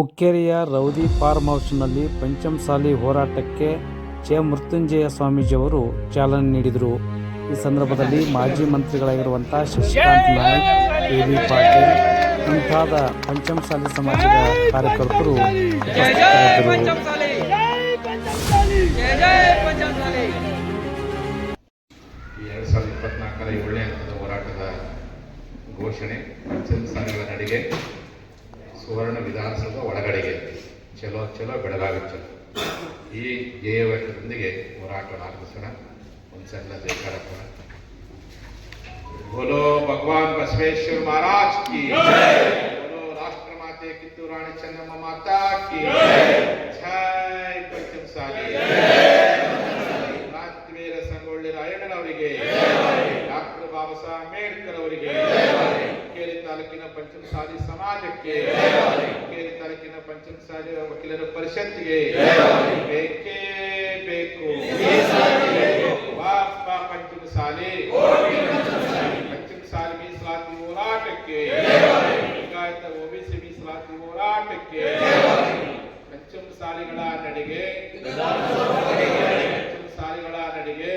ಹುಕ್ಕೇರಿಯ ರೌದಿ form ಹೌಸ್ನಲ್ಲಿ ಪಂಚಮಸಾಲಿ ಹೋರಾಟಕ್ಕೆ J. Mrityunjaya ಸ್ವಾಮೀಜಿಯವರು ಚಾಲನೆ ನೀಡಿದರು. ಈ ಸಂದರ್ಭದಲ್ಲಿ ಮಾಜಿ ಮಂತ್ರಿಗಳಾಗಿರುವಂಥ ಶಶಿಕಾಂತ್ ನಾಯಕ್ ಎ ವಿ ಪಾಟೀಲ್ ಮುಂತಾದ ಪಂಚಮಸಾಲಿ ಸಮಾಜದ ಕಾರ್ಯಕರ್ತರು ಘೋಷಣೆ, ಪಂಚಮ ಸ್ಥಾನಗಳ ನಡಿಗೆ ಸುವರ್ಣ ವಿಧಾನಸೌಧ ಒಳಗಡೆಗೆ. ಚಲೋ ಚಲೋ ಬೆಳಗಾವಿ ಚಲೋ ಈ ಧ್ಯೇಯವಾಕ್ಯದೊಂದಿಗೆ ಹೋರಾಟ ಆರಂಭಿಸೋಣ ಒಂದು ಸಣ್ಣ ಜಯಕಾರ ಬೋಲೋ ಭಗವಾನ್ ಬಸವೇಶ್ವರ ಮಹಾರಾಜ್ ಕಿ ಬೋಲೋ ರಾಷ್ಟ್ರ ಮಾತೆ ಕಿತ್ತೂರು ರಾಣಿ ಚೆನ್ನಮ್ಮ ಮಾತಾ ಕಿ ಜೈ. ಪಂಚಮ ಸಾಲಿ. ಕ್ರಾಂತಿವೀರ ಸಂಗೊಳ್ಳಿ ರಾಯಣ್ಣನವರಿಗೆ. ಡಾಕ್ಟರ್ ಬಾಬಾ ಸಾಹೇಬ್ ಅಂಬೇಡ್ಕರ್ ಅವರಿಗೆ. ತಾಲೂಕಿನ ಪಂಚಮಸಾಲಿ ಸಮಾಜಕ್ಕೆ ಹುಕ್ಕೇರಿ ತಾಲೂಕಿನ ಪಂಚಮಸಾಲಿ ವಕೀಲರ ಪರಿಷತ್ಗೆ ಬೇಕೇ ಬೇಕು. ಬಾಪ ಪಂಚಮಸಾಲಿ. ಪಂಚಮಸಾಲಿ. ಮೀಸಲಾತಿ ಹೋರಾಟಕ್ಕೆ. ಲಿಂಗಾಯತ ಓಬಿಸಿ ಮೀಸಲಾತಿ ಹೋರಾಟಕ್ಕೆ. ಪಂಚಮಸಾಲಿಗಳ ನಡೆಗೆ. ಪಂಚಮಸಾಲಿಗಳ ನಡೆಗೆ.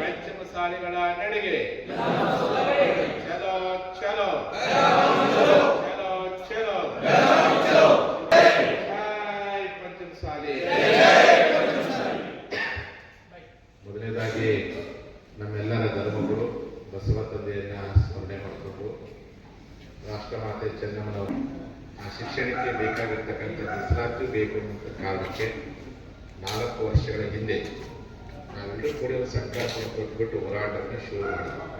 ಪಂಚಮಸಾಲಿಗಳ ನಡಿಗೆ ಚಲೋ ಚಲೋ ಚಲೋ ಚಲೋ ಜೈ ಪಂಚಮಸಾಲಿ ಮೊದಲನೇದಾಗಿ ನಮ್ಮೆಲ್ಲರ ಧರ್ಮಗಳು ಬಸವ ತಂದೆಯನ್ನ ಸ್ಮರಣೆ ಮಾಡಿಕೊಂಡು ರಾಷ್ಟ್ರಮಾತೆ ಚೆನ್ನಮ್ಮನವರು ಆ ಶಿಕ್ಷಣಕ್ಕೆ ಬೇಕಾಗಿರ್ತಕ್ಕಂಥ ಮೀಸಲಾತಿ ಬೇಕು ಅನ್ನೋ ಕಾರಣಕ್ಕೆ ನಾಲ್ಕು ವರ್ಷಗಳ ಹಿಂದೆ ನಾವೆಲ್ಲರೂ ಕೂಡ ಸಂಕಲ್ಪ ಕೊಟ್ಟುಬಿಟ್ಟು ಹೋರಾಟವನ್ನು ಶುರು ಮಾಡಿದ್ವಿ.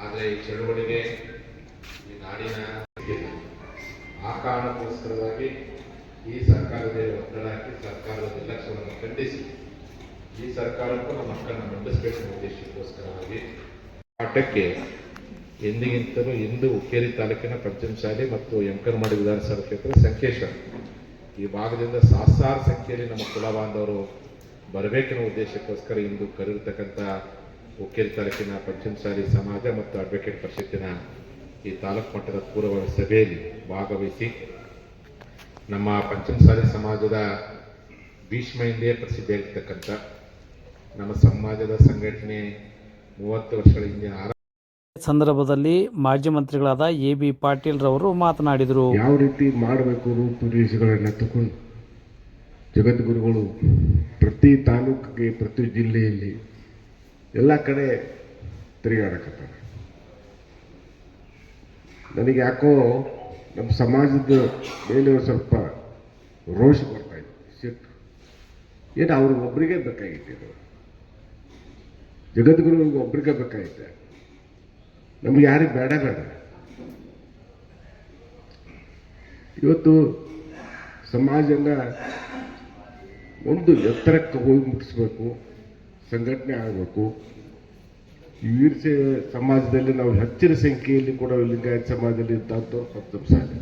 ಆದರೆ ಈ ಚಳುವಳಿಗೆ ಈ ನಾಡಿನ ಆ ಕಾರಣಕ್ಕೋಸ್ಕರವಾಗಿ ಈ ಸರ್ಕಾರದ ಒತ್ತಡ ಹಾಕಿ ಸರ್ಕಾರದ ನಿರ್ಲಕ್ಷ್ಯವನ್ನು ಖಂಡಿಸಿ, ಈ ಸರ್ಕಾರಕ್ಕೂ ನಮ್ಮ ಮಕ್ಕಳನ್ನ ಮಂಡಿಸಬೇಕು ಉದ್ದೇಶಕ್ಕೋಸ್ಕರವಾಗಿ ಆಟಕ್ಕೆ ಎಂದಿಗಿಂತಲೂ ಇಂದು ಹುಕ್ಕೇರಿ ತಾಲೂಕಿನ ಪಂಚಮಸಾಲಿ ಮತ್ತು ಎಂಕರ್ಮಾಡಿ ವಿಧಾನಸಭಾ ಕ್ಷೇತ್ರ ಸಂಕೇಶ್ವರ ಈ ಭಾಗದಿಂದ ಸಹಸ್ರಾರು ಸಂಖ್ಯೆಯಲ್ಲಿ ನಮ್ಮ ಕುಲ ಬಾಂಧವರು ಬರಬೇಕೆನ್ನುವ ಉದ್ದೇಶಕ್ಕೋಸ್ಕರ ಇಂದು ಕರೆದಿರ್ತಕ್ಕಂಥ ಹುಕ್ಕೇರಿ ತಾಲೂಕಿನ ಪಂಚಮಸಾಲಿ ಸಮಾಜ ಮತ್ತು ಅಡ್ವೊಕೇಟ್ ಪರಿಷತ್ತಿನ ಈ ತಾಲೂಕು ಮಟ್ಟದ ಪೂರ್ವ ಸಭೆಯಲ್ಲಿ ಭಾಗವಹಿಸಿ ನಮ್ಮ ಪಂಚಮಸಾಲಿ ಸಮಾಜದ ಭೀಷ್ಮ ಎಂದೇ ಪ್ರಸಿದ್ಧಿಯಾಗಿರ್ತಕ್ಕಂಥ ನಮ್ಮ ಸಮಾಜದ ಸಂಘಟನೆ ಮೂವತ್ತು ವರ್ಷಗಳ ಹಿಂದೆ ಆರಂಭ ಸಂದರ್ಭದಲ್ಲಿ ಮಾಜಿ ಮಂತ್ರಿಗಳಾದ ಎ ಬಿ ಪಾಟೀಲ್ ರವರು ಮಾತನಾಡಿದರು. ಯಾವ ರೀತಿ ಮಾಡಬೇಕು ರೂಪುರೇಷೆಗಳನ್ನು ತಗೊಂಡು ಜಗದ್ಗುರುಗಳು ಪ್ರತಿ ತಾಲೂಕಿಗೆ ಪ್ರತಿ ಜಿಲ್ಲೆಯಲ್ಲಿ ಎಲ್ಲ ಕಡೆ ತಿರುಗಾಡಕತ್ತಾರೆ. ನನಗೆ ಯಾಕೋ ನಮ್ಮ ಸಮಾಜದ ಮೇಲೆ ಸ್ವಲ್ಪ ರೋಷ ಬರ್ತಾ ಇತ್ತು ಸಿಟ್ಟು ಏನು ಅವ್ರಿಗೆ ಒಬ್ಬರಿಗೆ ಬೇಕಾಗಿತ್ತು ಜಗದ್ಗುರುವಿಗೆ ಒಬ್ಬರಿಗೆ ಬೇಕಾಗಿತ್ತೆ. ನಮ್ಗೆ ಯಾರಿಗೆ ಬೇಡ ಬೇಡ. ಇವತ್ತು ಸಮಾಜನ ಒಂದು ಎತ್ತರಕ್ಕೆ ಹೋಗಿ ಮುಟ್ಟಿಸ್ಬೇಕು, ಸಂಘಟನೆ ಆಗಬೇಕು ವೀರ ಸಮಾಜದಲ್ಲಿ ನಾವು ಹೆಚ್ಚಿನ ಸಂಖ್ಯೆಯಲ್ಲಿ ಕೂಡ ಲಿಂಗಾಯತ ಸಮಾಜದಲ್ಲಿ ಇದ್ದಂಥವ್ರು ಸಾಲಿ